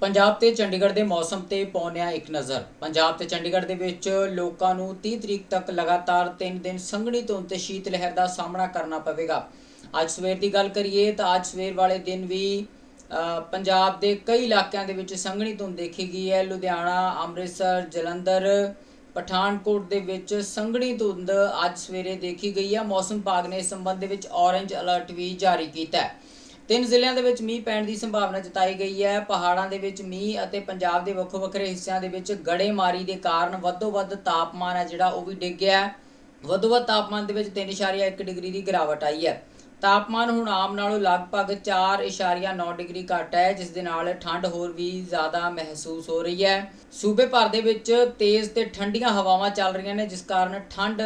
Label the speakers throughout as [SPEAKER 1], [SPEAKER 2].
[SPEAKER 1] ਪੰਜਾਬ ਤੇ ਚੰਡੀਗੜ੍ਹ ਦੇ ਮੌਸਮ ਤੇ ਪਾਉਂਦਿਆਂ ਇੱਕ ਨਜ਼ਰ। ਪੰਜਾਬ ਤੇ ਚੰਡੀਗੜ੍ਹ ਦੇ ਵਿੱਚ ਲੋਕਾਂ ਨੂੰ 30 ਤਰੀਕ ਤੱਕ ਲਗਾਤਾਰ 3 ਦਿਨ ਸੰਘਣੀ ਧੁੰਦ ਤੇ ਸ਼ੀਤ ਲਹਿਰ ਦਾ ਸਾਹਮਣਾ ਕਰਨਾ ਪਵੇਗਾ। ਅੱਜ ਸਵੇਰ ਦੀ ਗੱਲ ਕਰੀਏ ਤਾਂ ਅੱਜ ਸਵੇਰ ਵਾਲੇ ਦਿਨ ਵੀ ਪੰਜਾਬ ਦੇ ਕਈ ਇਲਾਕਿਆਂ ਦੇ ਵਿੱਚ ਸੰਘਣੀ ਧੁੰਦ ਦੇਖੀ ਗਈ ਹੈ। ਲੁਧਿਆਣਾ, ਅੰਮ੍ਰਿਤਸਰ, ਜਲੰਧਰ, ਪਠਾਨਕੋਟ ਦੇ ਵਿੱਚ ਸੰਘਣੀ ਧੁੰਦ ਅੱਜ ਸਵੇਰੇ ਦੇਖੀ ਗਈ ਹੈ। ਮੌਸਮ ਵਿਭਾਗ ਨੇ ਇਸ ਸੰਬੰਧ ਦੇ ਵਿੱਚ ਔਰੇਂਜ ਅਲਰਟ ਵੀ ਜਾਰੀ ਕੀਤਾ ਹੈ। ਤਿੰਨ ਜ਼ਿਲ੍ਹਿਆਂ ਦੇ ਵਿੱਚ ਮੀਂਹ ਪੈਣ ਦੀ ਸੰਭਾਵਨਾ ਜਤਾਈ ਗਈ ਹੈ। ਪਹਾੜਾਂ ਦੇ ਵਿੱਚ ਮੀਂਹ ਅਤੇ ਪੰਜਾਬ ਦੇ ਵੱਖੋ ਵੱਖਰੇ ਹਿੱਸਿਆਂ ਦੇ ਵਿੱਚ ਗੜੇਮਾਰੀ ਦੇ ਕਾਰਨ ਵੱਧੋ ਵੱਧ ਤਾਪਮਾਨ ਹੈ ਜਿਹੜਾ ਉਹ ਵੀ ਡਿੱਗ ਗਿਆ ਵੱਧੋ ਵੱਧ ਤਾਪਮਾਨ ਦੇ ਵਿੱਚ 3.1 ਡਿਗਰੀ ਦੀ ਗਿਰਾਵਟ ਆਈ ਹੈ। ਤਾਪਮਾਨ ਹੁਣ ਆਮ ਨਾਲੋਂ ਲਗਭਗ 4.9 ਡਿਗਰੀ ਘੱਟ ਹੈ, ਜਿਸ ਦੇ ਨਾਲ ਠੰਡ ਹੋਰ ਵੀ ਜ਼ਿਆਦਾ ਮਹਿਸੂਸ ਹੋ ਰਹੀ ਹੈ। ਸੂਬੇ ਭਰ ਦੇ ਵਿੱਚ ਤੇਜ਼ ਤੇ ਠੰਡੀਆਂ ਹਵਾਵਾਂ ਚੱਲ ਰਹੀਆਂ ਨੇ, ਜਿਸ ਕਾਰਨ ਠੰਡ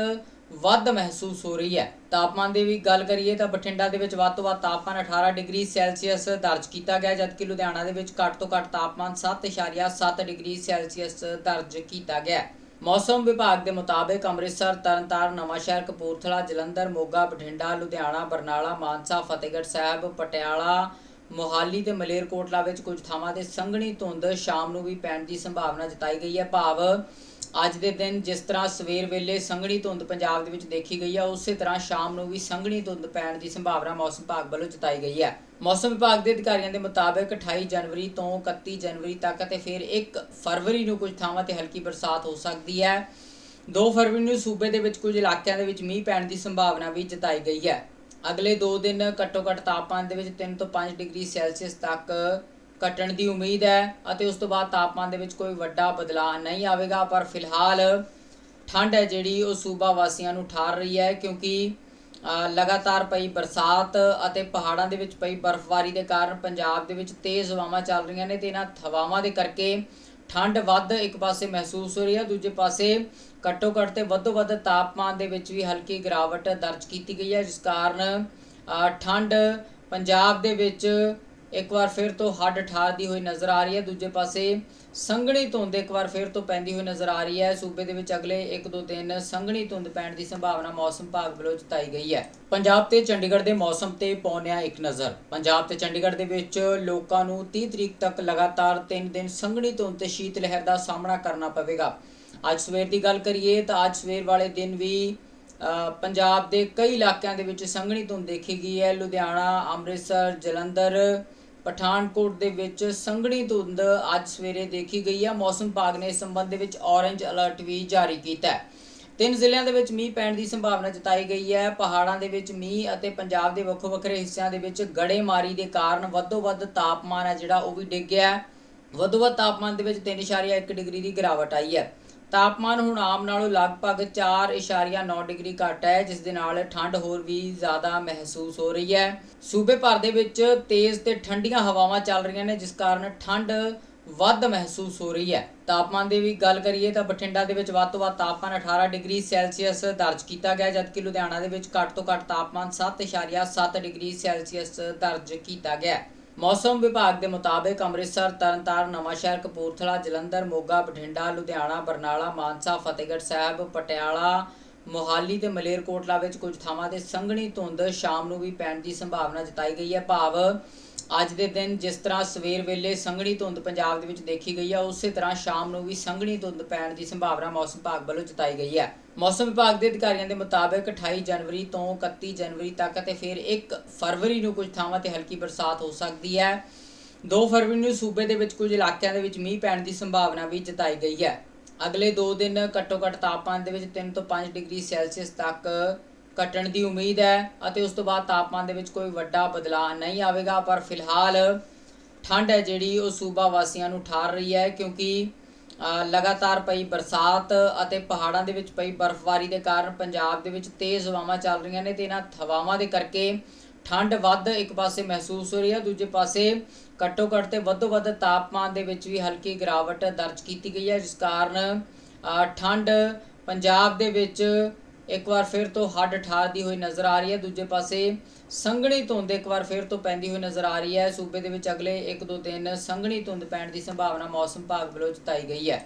[SPEAKER 1] ਵੱਧ ਮਹਿਸੂਸ ਹੋ ਰਹੀ ਹੈ। ਤਾਪਮਾਨ ਦੀ ਵੀ ਗੱਲ ਕਰੀਏ ਤਾਂ ਬਠਿੰਡਾ ਦੇ ਵਿੱਚ ਵੱਧ ਤੋਂ ਵੱਧ ਤਾਪਮਾਨ 18 ਡਿਗਰੀ ਸੈਲਸੀਅਸ ਦਰਜ ਕੀਤਾ ਗਿਆ, ਜਦਕਿ ਲੁਧਿਆਣਾ ਦੇ ਵਿੱਚ ਘੱਟ ਤੋਂ ਘੱਟ ਤਾਪਮਾਨ 7.7 ਡਿਗਰੀ ਸੈਲਸੀਅਸ ਦਰਜ ਕੀਤਾ ਗਿਆ ਮੌਸਮ ਵਿਭਾਗ ਦੇ ਮੁਤਾਬਕ ਅੰਮ੍ਰਿਤਸਰ, ਤਰਨਤਾਰਨ, ਨਵਾਂਸ਼ਹਿਰ, ਕਪੂਰਥਲਾ, ਜਲੰਧਰ, ਮੋਗਾ, ਬਠਿੰਡਾ, ਲੁਧਿਆਣਾ, ਬਰਨਾਲਾ, ਮਾਨਸਾ, ਫਤਿਹਗੜ੍ਹ ਸਾਹਿਬ, ਪਟਿਆਲਾ, ਮੋਹਾਲੀ ਤੇ ਮਲੇਰਕੋਟਲਾ ਵਿੱਚ ਕੁਝ ਥਾਵਾਂ ਤੇ ਸੰਘਣੀ ਧੁੰਦ ਸ਼ਾਮ ਨੂੰ ਵੀ ਪੈਣ ਦੀ ਸੰਭਾਵਨਾ ਜਤਾਈ ਗਈ ਹੈ। ਭਾਵ ਅੱਜ ਦੇ ਦਿਨ ਜਿਸ ਤਰ੍ਹਾਂ ਸਵੇਰ ਵੇਲੇ ਸੰਘਣੀ ਧੁੰਦ ਪੰਜਾਬ ਦੇ ਵਿੱਚ ਦੇਖੀ ਗਈ ਹੈ ਉਸੇ ਤਰ੍ਹਾਂ ਸ਼ਾਮ ਨੂੰ ਵੀ ਸੰਘਣੀ ਧੁੰਦ ਪੈਣ ਦੀ ਸੰਭਾਵਨਾ ਮੌਸਮ ਵਿਭਾਗ ਵੱਲੋਂ ਜਤਾਈ ਗਈ ਹੈ ਮੌਸਮ ਵਿਭਾਗ ਦੇ ਅਧਿਕਾਰੀਆਂ ਦੇ ਮੁਤਾਬਕ 28 ਜਨਵਰੀ ਤੋਂ 31 ਜਨਵਰੀ ਤੱਕ ਅਤੇ ਫਿਰ 1 ਫਰਵਰੀ ਨੂੰ ਕੁਝ ਥਾਵਾਂ ਤੇ ਹਲਕੀ ਬਰਸਾਤ ਹੋ ਸਕਦੀ ਹੈ। 2 ਫਰਵਰੀ ਨੂੰ ਸੂਬੇ ਦੇ ਵਿੱਚ ਕੁਝ ਇਲਾਕਿਆਂ ਦੇ ਵਿੱਚ ਮੀਂਹ ਪੈਣ ਦੀ ਸੰਭਾਵਨਾ ਵੀ ਜਤਾਈ ਗਈ ਹੈ। ਅਗਲੇ 2 ਦਿਨ ਘੱਟੋ ਘੱਟ ਤਾਪਮਾਨ ਦੇ ਵਿੱਚ 3 ਤੋਂ 5 ਡਿਗਰੀ ਸੈਲਸੀਅਸ ਤੱਕ ਘਟਣ ਦੀ ਉਮੀਦ ਹੈ ਅਤੇ ਉਸ ਤੋਂ ਬਾਅਦ ਤਾਪਮਾਨ ਦੇ ਵਿੱਚ ਕੋਈ ਵੱਡਾ ਬਦਲਾਅ ਨਹੀਂ ਆਵੇਗਾ, ਪਰ ਫਿਲਹਾਲ ਠੰਡ ਹੈ ਜਿਹੜੀ, ਉਹ ਸੂਬਾ ਵਾਸੀਆਂ ਨੂੰ ਠਾਰ ਰਹੀ ਹੈ ਕਿਉਂਕਿ ਲਗਾਤਾਰ ਪਈ ਬਰਸਾਤ ਅਤੇ ਪਹਾੜਾਂ ਦੇ ਵਿੱਚ ਪਈ ਬਰਫ਼ਬਾਰੀ ਦੇ ਕਾਰਨ ਪੰਜਾਬ ਦੇ ਵਿੱਚ ਤੇਜ਼ ਹਵਾਵਾਂ ਚੱਲ ਰਹੀਆਂ ਨੇ ਤੇ ਇਹਨਾਂ ਹਵਾਵਾਂ ਦੇ ਕਰਕੇ ਠੰਡ ਵੱਧ ਇੱਕ ਪਾਸੇ ਮਹਿਸੂਸ ਹੋ ਰਹੀ ਹੈ, ਦੂਜੇ ਪਾਸੇ ਘੱਟੋ ਘੱਟ ਤੇ ਵੱਧੋ ਵੱਧ ਤਾਪਮਾਨ ਦੇ ਵਿੱਚ ਵੀ ਹਲਕੀ ਗਿਰਾਵਟ ਦਰਜ ਕੀਤੀ ਗਈ ਹੈ, ਜਿਸ ਕਾਰਨ ਠੰਡ ਪੰਜਾਬ ਦੇ ਵਿੱਚ ਇੱਕ ਵਾਰ ਫਿਰ ਤੋਂ ਹੱਡ ਠਾਰਦੀ ਹੋਈ ਨਜ਼ਰ ਆ ਰਹੀ ਹੈ। ਦੂਜੇ ਪਾਸੇ ਸੰਘਣੀ ਧੁੰਦ ਇੱਕ ਵਾਰ ਫਿਰ ਤੋਂ ਪੈਂਦੀ ਹੋਈ ਨਜ਼ਰ ਆ ਰਹੀ ਹੈ। ਸੂਬੇ ਦੇ ਵਿੱਚ ਅਗਲੇ 1-2 ਦਿਨ ਸੰਘਣੀ ਧੁੰਦ ਪੈਣ ਦੀ ਸੰਭਾਵਨਾ ਮੌਸਮ ਵਿਭਾਗ ਵੱਲੋਂ ਜਤਾਈ ਗਈ ਹੈ। ਪੰਜਾਬ ਤੇ ਚੰਡੀਗੜ੍ਹ ਦੇ ਮੌਸਮ ਤੇ ਪਾਉਂਦਿਆਂ ਇੱਕ ਨਜ਼ਰ। ਪੰਜਾਬ ਤੇ ਚੰਡੀਗੜ੍ਹ ਦੇ ਵਿੱਚ ਲੋਕਾਂ ਨੂੰ 30 ਤਰੀਕ ਤੱਕ ਲਗਾਤਾਰ 3 ਦਿਨ ਸੰਘਣੀ ਧੁੰਦ ਤੇ ਸ਼ੀਤ ਲਹਿਰ ਦਾ ਸਾਹਮਣਾ ਕਰਨਾ ਪਵੇਗਾ। ਅੱਜ ਸਵੇਰ ਦੀ ਗੱਲ ਕਰੀਏ ਤਾਂ ਅੱਜ ਸਵੇਰ ਵਾਲੇ ਦਿਨ ਵੀ ਪੰਜਾਬ ਦੇ ਕਈ ਇਲਾਕਿਆਂ ਦੇ ਵਿੱਚ ਸੰਘਣੀ ਧੁੰਦ ਦੇਖੀ ਗਈ ਹੈ। ਲੁਧਿਆਣਾ, ਅੰਮ੍ਰਿਤਸਰ, ਜਲੰਧਰ ਪਠਾਨਕੋਟ ਦੇ ਵਿੱਚ ਸੰਘਣੀ ਧੁੰਦ ਅੱਜ ਸਵੇਰੇ ਦੇਖੀ ਗਈ ਹੈ ਮੌਸਮ ਵਿਭਾਗ ਨੇ ਇਸ ਸੰਬੰਧ ਦੇ ਵਿੱਚ ਔਰੇਂਜ ਅਲਰਟ ਵੀ ਜਾਰੀ ਕੀਤਾ ਹੈ। ਤਿੰਨ ਜ਼ਿਲ੍ਹਿਆਂ ਦੇ ਵਿੱਚ ਮੀਂਹ ਪੈਣ ਦੀ ਸੰਭਾਵਨਾ ਜਤਾਈ ਗਈ ਹੈ। ਪਹਾੜਾਂ ਦੇ ਵਿੱਚ ਮੀਂਹ ਅਤੇ ਪੰਜਾਬ ਦੇ ਵੱਖੋ ਵੱਖਰੇ ਹਿੱਸਿਆਂ ਦੇ ਵਿੱਚ ਗੜੇਮਾਰੀ ਦੇ ਕਾਰਨ ਵੱਧੋ ਵੱਧ ਤਾਪਮਾਨ ਹੈ ਜਿਹੜਾ ਉਹ ਵੀ ਡਿੱਗ ਗਿਆ ਹੈ। ਵੱਧੋ ਵੱਧ ਤਾਪਮਾਨ ਦੇ ਵਿੱਚ 3.1 ਡਿਗਰੀ ਦੀ ਗਿਰਾਵਟ ਆਈ ਹੈ। ਤਾਪਮਾਨ ਹੁਣ ਆਮ ਨਾਲੋਂ ਲਗਭਗ 4.9 ਡਿਗਰੀ ਘੱਟ ਹੈ, ਜਿਸ ਦੇ ਨਾਲ ਠੰਡ ਹੋਰ ਵੀ ਜ਼ਿਆਦਾ ਮਹਿਸੂਸ ਹੋ ਰਹੀ ਹੈ। ਸੂਬੇ ਭਰ ਦੇ ਵਿੱਚ ਤੇਜ਼ ਤੇ ਠੰਡੀਆਂ ਹਵਾਵਾਂ ਚੱਲ ਰਹੀਆਂ ਨੇ, ਜਿਸ ਕਾਰਨ ਠੰਡ ਵੱਧ ਮਹਿਸੂਸ ਹੋ ਰਹੀ ਹੈ। ਤਾਪਮਾਨ ਦੀ ਵੀ ਗੱਲ ਕਰੀਏ ਤਾਂ ਬਠਿੰਡਾ ਦੇ ਵਿੱਚ ਵੱਧ ਤੋਂ ਵੱਧ ਤਾਪਮਾਨ 18 ਡਿਗਰੀ ਸੈਲਸੀਅਸ ਦਰਜ ਕੀਤਾ ਗਿਆ ਜਦਕਿ ਲੁਧਿਆਣਾ ਦੇ ਵਿੱਚ ਘੱਟ ਤੋਂ ਘੱਟ ਤਾਪਮਾਨ 7.7 ਡਿਗਰੀ ਸੈਲਸੀਅਸ ਦਰਜ ਕੀਤਾ ਗਿਆ ਮੌਸਮ ਵਿਭਾਗ ਦੇ ਮੁਤਾਬਕ ਅੰਮ੍ਰਿਤਸਰ, ਤਰਨਤਾਰਨ, ਨਵਾਂਸ਼ਹਿਰ, ਕਪੂਰਥਲਾ, ਜਲੰਧਰ, ਮੋਗਾ, ਬਠਿੰਡਾ, ਲੁਧਿਆਣਾ, ਬਰਨਾਲਾ, ਮਾਨਸਾ, ਫਤਿਹਗੜ੍ਹ ਸਾਹਿਬ, ਪਟਿਆਲਾ, ਮੋਹਾਲੀ ਤੇ ਮਲੇਰਕੋਟਲਾ ਵਿੱਚ ਕੁਝ ਥਾਵਾਂ ਤੇ ਸੰਘਣੀ ਧੁੰਦ ਸ਼ਾਮ ਨੂੰ ਵੀ ਪੈਣ ਦੀ ਸੰਭਾਵਨਾ ਜਤਾਈ ਗਈ ਹੈ। ਭਾਵ ਅੱਜ ਦੇ ਦਿਨ ਜਿਸ ਤਰ੍ਹਾਂ ਸਵੇਰ ਵੇਲੇ ਸੰਘਣੀ ਧੁੰਦ ਪੰਜਾਬ ਦੇ ਵਿੱਚ ਦੇਖੀ ਗਈ ਹੈ ਉਸੇ ਤਰ੍ਹਾਂ ਸ਼ਾਮ ਨੂੰ ਵੀ ਸੰਘਣੀ ਧੁੰਦ ਪੈਣ ਦੀ ਸੰਭਾਵਨਾ ਮੌਸਮ ਵਿਭਾਗ ਵੱਲੋਂ ਜਤਾਈ ਗਈ ਹੈ ਮੌਸਮ ਵਿਭਾਗ ਦੇ ਅਧਿਕਾਰੀਆਂ ਦੇ ਮੁਤਾਬਕ 28 ਜਨਵਰੀ ਤੋਂ 31 ਜਨਵਰੀ ਤੱਕ ਅਤੇ ਫਿਰ 1 ਫਰਵਰੀ ਨੂੰ ਕੁਝ ਥਾਵਾਂ ਤੇ ਹਲਕੀ ਬਰਸਾਤ ਹੋ ਸਕਦੀ ਹੈ। 2 ਫਰਵਰੀ ਨੂੰ ਸੂਬੇ ਦੇ ਵਿੱਚ ਕੁਝ ਇਲਾਕਿਆਂ ਦੇ ਵਿੱਚ ਮੀਂਹ ਪੈਣ ਦੀ ਸੰਭਾਵਨਾ ਵੀ ਜਤਾਈ ਗਈ ਹੈ। ਅਗਲੇ 2 ਦਿਨ ਘੱਟੋ ਘੱਟ ਤਾਪਮਾਨ ਦੇ ਵਿੱਚ 3 ਤੋਂ 5 ਡਿਗਰੀ ਸੈਲਸੀਅਸ ਤੱਕ ਘਟਣ ਦੀ ਉਮੀਦ ਹੈ ਅਤੇ ਉਸ ਤੋਂ ਬਾਅਦ ਤਾਪਮਾਨ ਦੇ ਵਿੱਚ ਕੋਈ ਵੱਡਾ ਬਦਲਾਅ ਨਹੀਂ ਆਵੇਗਾ, ਪਰ ਫਿਲਹਾਲ ਠੰਡ ਹੈ ਜਿਹੜੀ, ਉਹ ਸੂਬਾ ਵਾਸੀਆਂ ਨੂੰ ਠਾਰ ਰਹੀ ਹੈ ਕਿਉਂਕਿ ਲਗਾਤਾਰ ਪਈ ਬਰਸਾਤ ਅਤੇ ਪਹਾੜਾਂ ਦੇ ਵਿੱਚ ਪਈ ਬਰਫ਼ਬਾਰੀ ਦੇ ਕਾਰਨ ਪੰਜਾਬ ਦੇ ਵਿੱਚ ਤੇਜ਼ ਹਵਾਵਾਂ ਚੱਲ ਰਹੀਆਂ ਨੇ ਤੇ ਇਹਨਾਂ ਹਵਾਵਾਂ ਦੇ ਕਰਕੇ ਠੰਡ ਵੱਧ ਇੱਕ ਪਾਸੇ ਮਹਿਸੂਸ ਹੋ ਰਹੀ ਹੈ, ਦੂਜੇ ਪਾਸੇ ਘੱਟੋ ਘੱਟ ਤੇ ਵੱਧੋ ਵੱਧ ਤਾਪਮਾਨ ਦੇ ਵਿੱਚ ਵੀ ਹਲਕੀ ਗਿਰਾਵਟ ਦਰਜ ਕੀਤੀ ਗਈ ਹੈ, ਜਿਸ ਕਾਰਨ ਠੰਡ ਪੰਜਾਬ ਦੇ ਵਿੱਚ ਇੱਕ ਵਾਰ ਫਿਰ ਤੋਂ ਹੱਡ ਠਾਰਦੀ ਹੋਈ ਨਜ਼ਰ ਆ ਰਹੀ ਹੈ। ਦੂਜੇ ਪਾਸੇ ਸੰਘਣੀ ਧੁੰਦ ਇੱਕ ਵਾਰ ਫਿਰ ਤੋਂ ਪੈਂਦੀ ਹੋਈ ਨਜ਼ਰ ਆ ਰਹੀ ਹੈ। ਸੂਬੇ ਦੇ ਵਿੱਚ ਅਗਲੇ 1-2 ਦਿਨ ਸੰਘਣੀ ਧੁੰਦ ਪੈਣ ਦੀ ਸੰਭਾਵਨਾ ਮੌਸਮ ਵਿਭਾਗ ਵੱਲੋਂ ਜਤਾਈ ਗਈ ਹੈ।